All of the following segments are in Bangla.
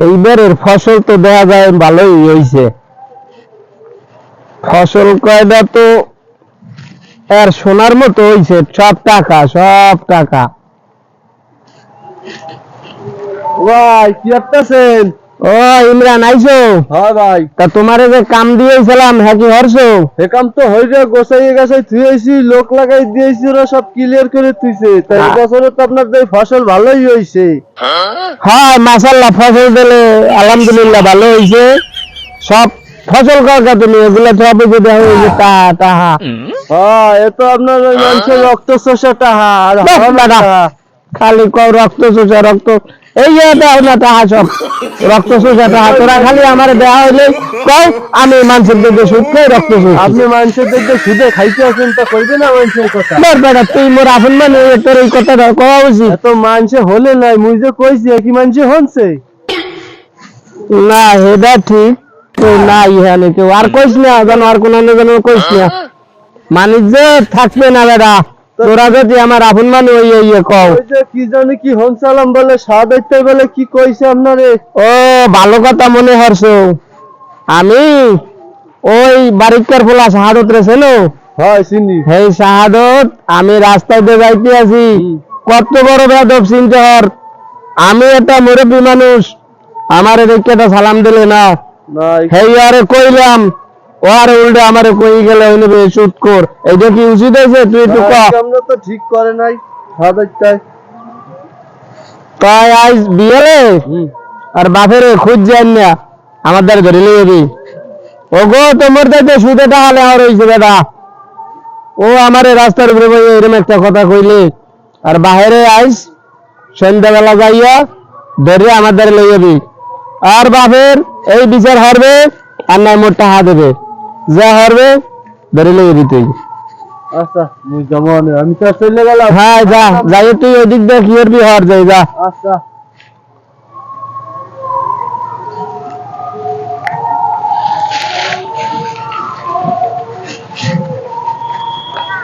এইবারের ফসল তো দেখা যায়, ভালোই হয়েছে ফসল কয়টা তো আর সোনার মতো হয়েছে সব টাকা সব টাকা। ভাই, কি করতেছেন ও ইমরান আইছো? হ্যাঁ ভাই। তা তোমারে যে কাম দিয়েছিলাম হ্যাঁ কি হরছো? এ কাম তো হইরে গোসাইয়ে গেছে থুয়েছি লোক লাগাই দিয়েছি ওরা সব ক্লিয়ার করে তুইছে তাই হ্যাঁ। বছরে তো আপনার যে ফসল ভালোই হইছে। হ্যাঁ মাসাল্লাহ ফসল দিলে আলহামদুলিল্লাহ ভালো হয়েছে সব ফসল কাকা তুমি এগুলো সব ওই যে দেখো ওই যে টা টাহা হ্যাঁ এ তো আপনার ওই মানুষের রক্ত শোষা টাহা আর হয়। খালি কও রক্ত চোষা রক্ত এই যে দাও না তাহা সব। রক্ত তাহা। তোরা খালি আমার হইলে কও আমি মানুষের দিকে সুদ খাই রক্ত আপনি মানুষের সুদে খাইতে আছেন তা কইবে না মানুষের কথা? বেটা তুই মোর আপন মানে তোর এই কথাটা কওয়া উচিত। এত মানুষে হলে নাই মুই যে কইছি কি মানুষে হনছে? না হেডা ঠিক তো না ইহানে কেউ আর কইস না যেন আর কোন যেন কইস না। বাণিজ্য থাকবে না বেটা তোরা যদি আমার আপন মানে ওই ইয়ে কও। যে কি জানি কি হনসালাম বলে সাদাইতে বলে কি কইছে আপনারে? ও ভালো কথা মনে হরছো। আমি ওই বারিকার ফোলা শাহাদত রেছে নো? হয় চিনি। সেই শাহাদত আমি রাস্তায় দিয়ে যাইতে আছি। কত বড় বেদব চিনতে হর। আমি একটা মুরব্বী মানুষ। আমার এদিকে সালাম দিলে না। হেই আরে কইলাম ও আরে উল্টে আমারে কই গেলে নেবে শুট কর। এইটা কি উচিত হয়েছে? তুই একটু ক আমরা তো ঠিক করে নাই সাদাইতে তাই আজ বিয়েলে? আর বাপের খুঁজ যান না। আমার দ্বারা ধরে লিয়ে দি। ও গো তোমার দাইতে সুদে টাকা লেওয়া রয়েছে দাদা ও আমার রাস্তার উপরে বই এরকম একটা কথা কইলে। আর বাহিরে আইস সন্ধ্যাবেলা যাইয়া ধরে আমার দ্বারা লইয়ে দি। আর বাপের এই বিচার হারবে আর নাই মোট হা দেবে। যা হারবে ধরে লইয়ে দিতে। আচ্ছা মুই যেমন আমি তো চলে গেলাম। হ্যাঁ যা যাই তুই ওদিক হর যাই যা। আচ্ছা।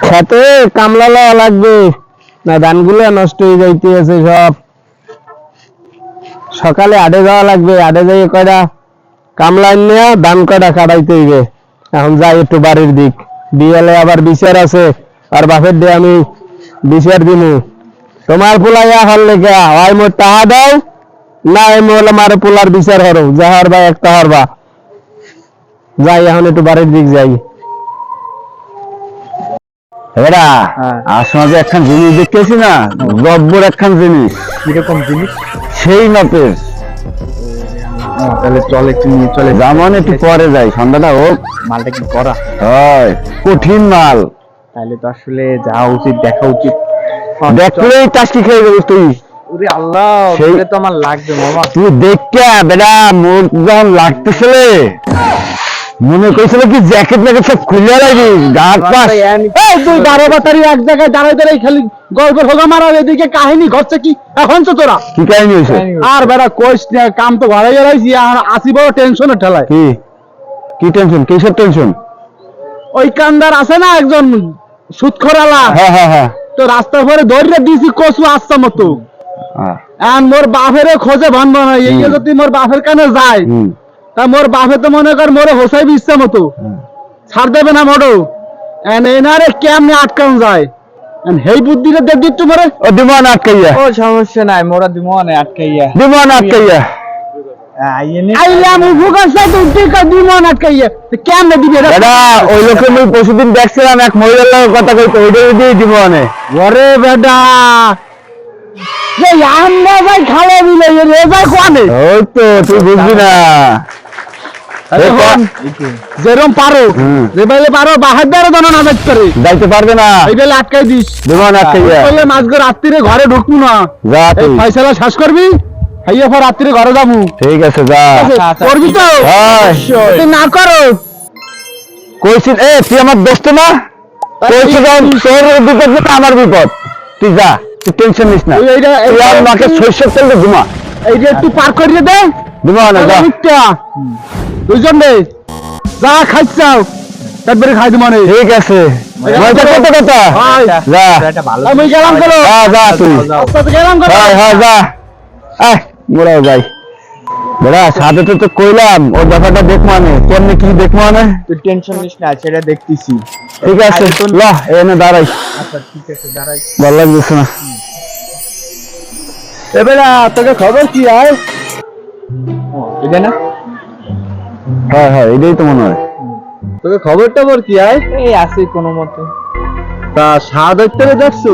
খেতে কামলা লওয়া লাগবে। না ধানগুলো নষ্ট হয়ে যাইতে আছে সব। সকালে আডে যাওয়া লাগবে আডে যাই কয়টা? কামলা নিয়ে ধান কয়টা কাটাইতে হইবে? এখন যাই একটু বাড়ির দিক। বিয়েলে আবার বিচার আছে আর বাপের দিয়ে আমি বিচার দিমু। তোমার পোলাইয়া হল লেগে হয় মোর টাহা দাও না এই মোল আমার পোলার বিচার হরো যাহার বা একটা হরবা। যাই এখন একটু বাড়ির দিক যাই। এরা হ্যাঁ। আসমাজে একখান জিনিস দেখতেছি না গব্বর একখান জিনিস। কীরকম জিনিস? সেই মাপের। তাহলে চল একটু নিয়ে চলে যেমন একটু পরে যাই সন্ধ্যাটা হোক। মালটা কি করা হয় কঠিন মাল। তাহলে তো আসলে যাওয়া উচিত দেখা উচিত। দেখলেই টাস্কি খেয়ে যাবি তুই। ওরে আল্লাহ সেই- তো আমার লাগবে মামা। তুই দেখ বেটা মোট যখন লাগতেছিল মনে করছিল কি জ্যাকেট ম্যাকেট সব খুলে লাগবি গাছ পাস। এই তুই বারো বাতারি এক জায়গায় দাঁড়াই দাঁড়াই খালি গল্প হোগা মারা এদিকে কাহিনী ঘটছে কি? এখন তো তোরা। কি কাহিনী হয়েছে আর বেড়া কোচ কাম তো ঘরে গেলাইছি আর আসি বড় টেনশনের ঠেলায়। কি? কি টেনশন? কিসের টেনশন? ওই কান্দার আছে না একজন সুৎখরালা? হ্যাঁ হ্যাঁ হ্যাঁ। তো রাস্তার পরে দৌড়ে দিছি কচু আসছে মতো। হ্যাঁ। আর মোর বাপেরে খোঁজে ভান না এই। যদি মোর বাপের কানে যায় হুম। তা মোর বাপে তো মনে কর মোরে হোসাইবি ইচ্ছা মতো। ছাড় দেবে না মোটো এনারে কেমনে আটকান যায়? এন হেই বুদ্ধিটা দেখ দিচ্ছ মোরে। ও দিমান আটকাইয়া। ও সমস্যা নাই মোরা দিমনে আটকাইয়া। দিমান আটকাইয়া। পরশুদিন দেখছিলাম এক মহিলার কথা কইতে ওইটা দিয়ে দিব ওরে বেটা। যে আমরা ভাই খালে দিলে রে ভাই কোয়ানে? ওই তো তুই বুঝবি না। যেরম পারো যে বেলে পারো বাহার দন না দেখতে পারে যাইতে পারবে না। এই বেলে আটকাই দিস। দিমান আটকাইয়া বললে মাঝকে রাত্রিরে ঘরে ঢুকবো না। যা তুই। ফয়সালা শেষ করবি খাইয়ে পর রাত্রিরে ঘরে যাব। ঠিক আছে যা। আচ্ছা, করবি তো? হয়। না করো কইছি এ তুই আমার দোস্ত না? কইছি তোর বিপদ না আমার বিপদ। তুই যা তুই টেনশন নিস না। তুই এইটা- আর মাকে সরষের তেল ঘুমা। এই যে একটু পার করিয়ে দে। ঘুমা না যা। দুইজন রে যা খাইছাও তারপরে খাই দিব মানে ঠিক আছে। মজা কত কথা যা। আমি গেলাম করো হ্যাঁ যা তুই। আস্তে আস্তে গেলাম করো হ্যাঁ হ্যাঁ যা। আহ মোরাও যাই। বেড়া সাথে তো তো কইলাম ও ব্যাপারটা দেখ মানে কেমনি কি দেখ মানে তুই টেনশন নিস না সেটা দেখতেছি। ঠিক আছে ল এনে দাঁড়াই। আচ্ছা ঠিক আছে দাঁড়াই। ভালো লাগতেছে না। এ তোকে খবর কি আয়? ও, না। হ্যাঁ হ্যাঁ এটাই তো মনে হয়। তোকে খবর টবর কি আয়। এই আছে কোনো মতে। তা সাহায্য দেখছ?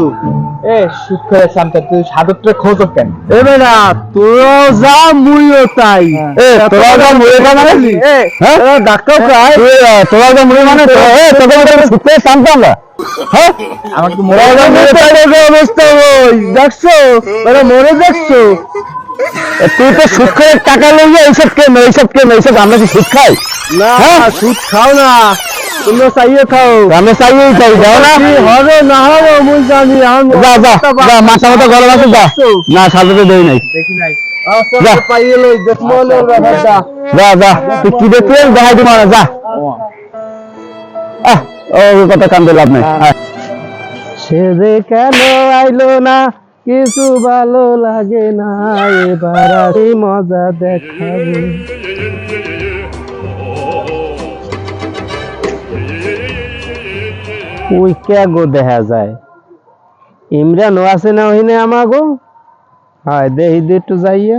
এ সুদ করে শান্ত তুই সাদরটা খোঁজো কেন? এ বেটা তোরাও যা মুইও তাই। এ তোরা যা মুড়ে বানালি হ্যাঁ ডাক্তার আহ, তোরা যা মুড়ে মানে তো এ তোকে তো সুখে শান্ত আমরা। হ্যাঁ? আমার তো তোরা যা অবস্থা ওই দেখছ? মরে দেখছ? তুই তো সুদ করে টাকা লইয়া এইসব কেন এইসব কেন এইসব আমরা কি সুদ খাই? না হ্যাঁ? সুদ খাও না তোমরা চাইয়ে খাও। আমরা চাইয়েই চাই যাও না। হবে না হবে মুই জানি যা যা যা মাথা মাথা গরম আছে যা। না সাথে দেই নাই। দেখি যা। যা তুই কি দেখছিস দেখাই দিব না যা। আহ ও কথা কান্দে লাভ নাই। সে যে কেন আইলো না কিছু ভালো লাগে না, এবার আমি মজা দেখাবো। ওই গো দেখা যায়? ইমরানও আছে না ওইনে আমাগো? হয় দেহি দে একটু যাইয়া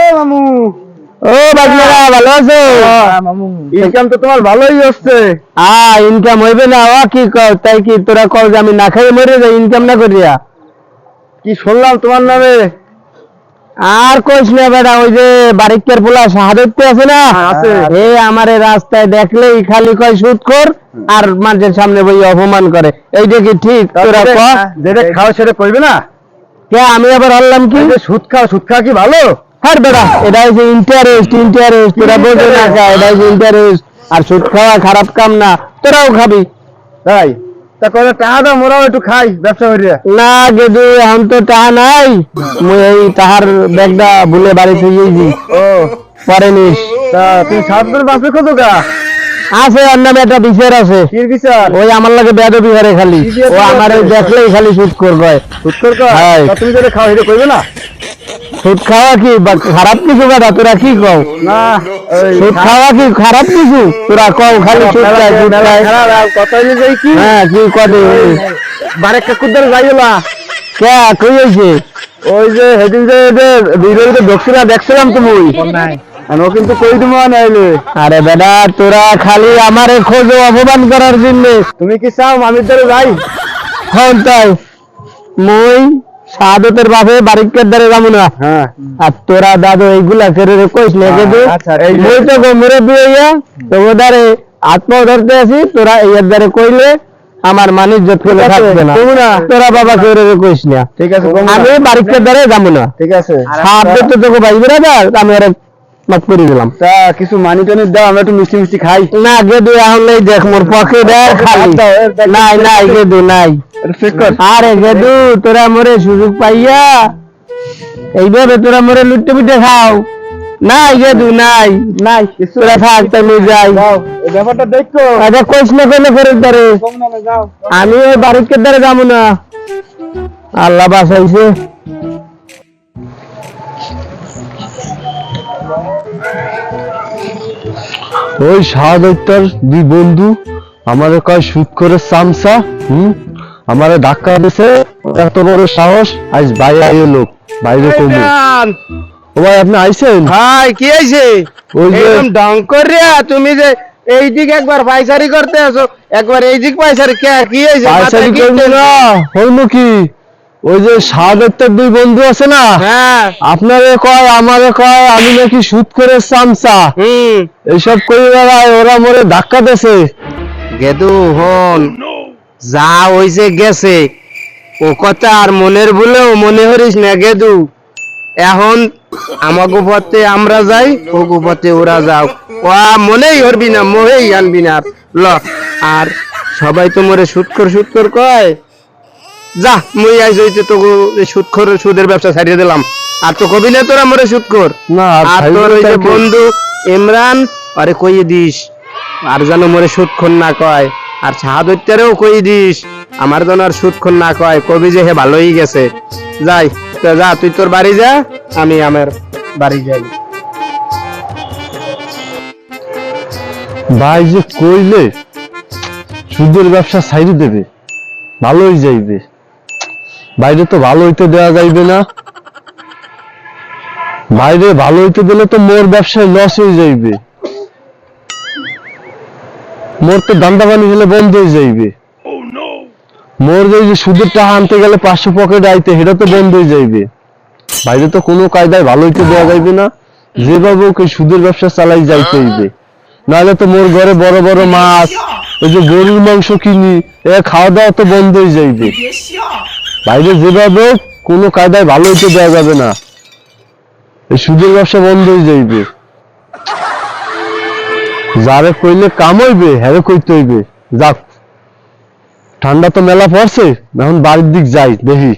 ও মামু ও বাজনারা ভালো আছো? ইনকাম তো তোমার ভালোই হচ্ছে। আ ইনকাম হইবে না ও কি কর? তাই কি তোরা কল যে আমি না খাই মরে যাই ইনকাম না করিয়া? কি শুনলাম তোমার নামে? আর কইস না বেটা ওই যে বারিকের পোলা আছে না? হ্যাঁ, এ আমারে রাস্তায় দেখলেই খালি কয় সুদ কর আর মানুষের সামনে বই অপমান করে। এইটা কি ঠিক তোরা যেটা খাও সেটা করবে না? কে আমি আবার হল্লাম কি? এই সুদ খাও সুদ খাওয়া কি ভালো? বেটা এটা হচ্ছে ইন্টারেস্ট ইন্টারেস্ট তোরা বোঝো না এটা হচ্ছে ইন্টারেস্ট আর সুদ খাওয়া খারাপ কাম না তোরাও খাবি। তাই? তা করে টাকা দাও মোরাও একটু খাই ব্যবসা করিয়া। না গেদু এখন তো টাহা নাই। মুই এই তাহার ব্যাগটা ভুলে বাড়ি থইয়েছি ও। পরে নিস তা তুমি সাত করে বাঁচবে কত গা? আছে অন্য একটা বিচার আছে। ওই আমার লাগে বেদ বিহারে খালি। ও আমার দেখলেই খালি সুদ তুমি যেটা করবে না? সুদ খাওয়া কি? খারাপ কিছু কথা তোরা কি কও? না সুদ খাওয়া কি খারাপ কিছু? তোরা কও খালি সুদ মেলা- খায় সুদ খায়। কথা হইলে যাই কি? হ্যাঁ কি কদে বারেক কাকুর দ্বারা যাইলা কে? কই হইছে? ওই যে সেদিন যে ভিডিওতে দেখছিলাম তুমি নাই আর ও কিন্তু কই দিব নাইলে আরে বেটা তোরা খালি আমারে খোঁজো অপমান করার জন্য। তুমি কি চাও মামির দ্বারা যাই? হন তাই। মই সাদতের বাপে বারিকের দ্বারে না। হ্যাঁ। আর তোরা দাদু এইগুলা করে রে কইস আচ্ছা, ঠিক মই তো গমরে দিয়ে আত্ম ধরতে আছি তোরা দ্বারে কইলে আমার মানুষ যত করে থাকবে না। না। তোরা বাবা করে কইস না। ঠিক আছে আমি বারিকের দ্বারে যাব না। ঠিক আছে। সাদত তো তোকে ভাই আমি আর মাফ করে দিলাম। তা কিছু মানি টানি দাও আমরা একটু মিষ্টি মিষ্টি খাই। না গেদু এখন নেই দেখ মোর পকেট আর খালি। দাও, নাই নাই গেদু নাই। আরে গেদু তোরা মোরে সুযোগ পাইয়া এইভাবে তোরা মোরে লুটে পুটে খাও। নাই গেদু নাই। নাই তোরা থাক তুমি যাই। ব্যাপারটা দেখো। আচ্ছা কইস না কইলে ফেরত দারে আমি ওই বাড়িতে দ্বারে যাব না। আল্লাহ বাসাইছে ওই শাহাদত্তার দুই বন্ধু আমাদের কয় শুট করে সামসা হুম? আমারে ধাক্কা দিছে এত বড় সাহস আজ বাইরে আইয়ে লোক বাইরে কমু ও ভাই আপনি আইছেন? ভাই কি হয়েছে ওই যে এরকম ডং করে তুমি যে এই দিক একবার পাইসারি করতে আছো একবার এই দিক পাইসারি কে কি হয়েছে পায়সারি মাথায় কি করব না হইল কি? ওই যে শাহাদত্তার দুই বন্ধু আছে না? হ্যাঁ। আপনারে কয় আমারে কয় আমি নাকি শুট করে সামসা হুম। এইসব করে বেড়ায় ওরা মোরে ধাক্কা দেছে। গেদু হন যা হইছে গেছে। ও কথা আর মনের বলেও মনে হরিস না গেদু এখন আমাগো পথে আমরা যাই ওগো পথে ওরা যাও। ও মনেই হরবি না মোহেই আনবি না। ল আর সবাই তো মরে সুদ কর সুদ কর কয়। যা মুই আইস হইতে তো সুদ খর সুদের ব্যবসা ছাড়িয়ে দিলাম। আর তো কবি না তোরা মরে না আর তোর ওই যে বন্ধু ইমরান আরে কইয়ে দিস আর যেন মরে সুদ না কয়। আর শাহাদত্যারেও কই দিস? আমার জন্য আর সুদক্ষণ না কয়, কবি যে হে ভালোই গেছে। যাই, তো যা, তুই তোর বাড়ি যা, আমি আমার বাড়ি যাই। ভাই যে কইলে, সুদের ব্যবসা সাইড দেবে, ভালোই যাইবে। বাইরে তো ভালো হইতে দেওয়া যাইবে না। বাইরে ভালো হইতে দিলে তো মোর ব্যবসায় লস হয়ে যাইবে। মোর তো দান্দা বানি হলে বন্ধ হয়ে যাইবে। মোর যে যে সুদের টাকা আনতে গেলে পাঁচশো পকেট আইতে, সেটা তো বন্ধ হয়ে যাইবে। বাইরে তো কোনো কায়দায় ভালো হইতে দেওয়া যাইবে না। যেভাবে ওকে সুদের ব্যবসা চালাই যাইতে হইবে। নাহলে তো মোর ঘরে বড় বড় মাছ, ওই যে গরুর মাংস কিনি এ খাওয়া দাওয়া তো বন্ধ হয়ে যাইবে। বাইরে যেভাবে কোনো কায়দায় ভালো হইতে দেওয়া যাবে না। এই সুদের ব্যবসা বন্ধ হয়ে যাইবে। যারে কইলে কাম হইবে হ্যারে কইতে হইবে। যাক, ঠান্ডা তো মেলা পড়ছে, এখন বাড়ির দিক যাই, দেখি।